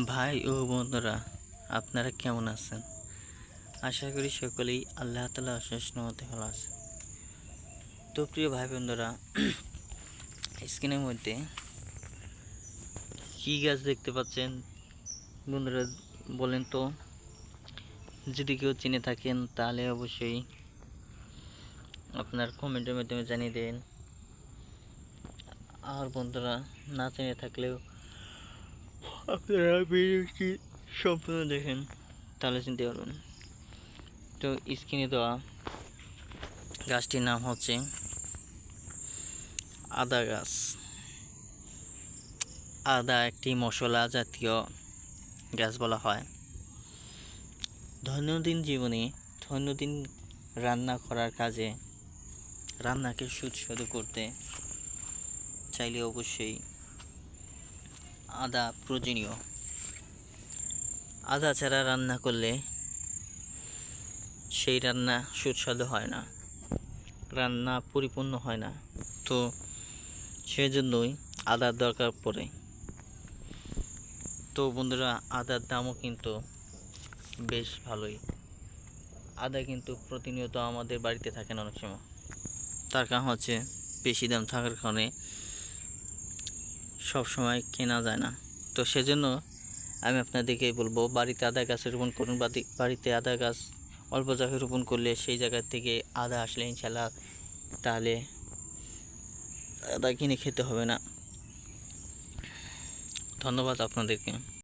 ভাই ও বন্ধুরা, আপনারা কেমন আছেন? আশা করি সকলেই আল্লাহ তালা অশেষ নমতে ভালো আছেন। তো প্রিয় ভাই বন্ধুরা, স্ক্রিনের মধ্যে কী গাছ দেখতে পাচ্ছেন বন্ধুরা বলেন তো? যদি কেউ চিনে থাকেন, তাহলে অবশ্যই আপনার কমেন্টের মাধ্যমে জানিয়ে দেন। আর বন্ধুরা, না চিনে থাকলেও আপনারা ভিডিওটি সম্পূর্ণ দেখেন? তাহলে চিনতে পারবেন তো স্ক্রিনে দেওয়া গাছটির নাম হচ্ছে আদা গাছ। আদা একটি মশলা জাতীয় গাছ বলা হয়। দৈনন্দিন জীবনে, দৈনন্দিন রান্না করার কাজে রান্নাকে সুস্বাদু করতে চাইলে অবশ্যই আদা প্রয়োজনীয়। আদা ছাড়া রান্না করলে সেই রান্না সুস্বাদু হয় না, রান্না পরিপূর্ণ হয় না। তো সেজন্যই আদার দরকার পড়ে। তো বন্ধুরা, আদার দামও কিন্তু বেশ ভালোই। আদা কিন্তু প্রতিনিয়ত আমাদের বাড়িতে থাকে না অনেক সময়। তার কারণ হচ্ছে বেশি দাম থাকার কারণে সব সময় কেনা যায় না। তো সেজন্য আমি আপনাদেরকে বলব, বাড়িতে আদা গাছ রোপণ করুন বাড়িতে আদা গাছ অল্প জায়গায় রোপণ করলে সেই জায়গা থেকে আদা আসলে ইনশাল্লাহ তাহলে আদা কিনে খেতে হবে না। ধন্যবাদ আপনাদেরকে।